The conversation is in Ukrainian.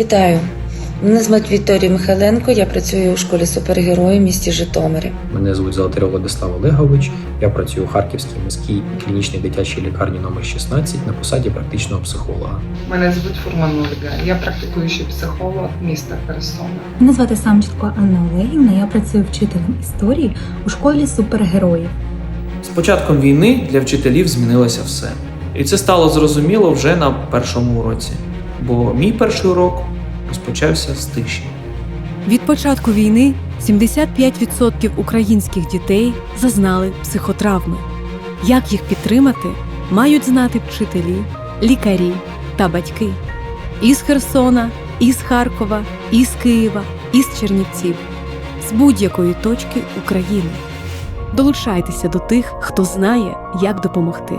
Вітаю! Мене звуть Вікторія Михайленко. Я працюю у школі супергерої в місті Житомирі. Мене звуть Золотарев Владислав Олегович. Я працюю у Харківській міській клінічній дитячій лікарні номер 16 на посаді практичного психолога. Мене звуть Фурман Ольга. Я практикуючий психолог міста Херсона. Мене звати Самченко Анна Олегівна. Я працюю вчителем історії у школі супергероїв. З початком війни для вчителів змінилося все. І це стало зрозуміло вже на першому уроці. Бо мій перший урок розпочався з тиші. Від початку війни 75% українських дітей зазнали психотравми. Як їх підтримати, мають знати вчителі, лікарі та батьки із Херсона, із Харкова, із Києва, із Чернівців, з будь-якої точки України. Долучайтеся до тих, хто знає, як допомогти.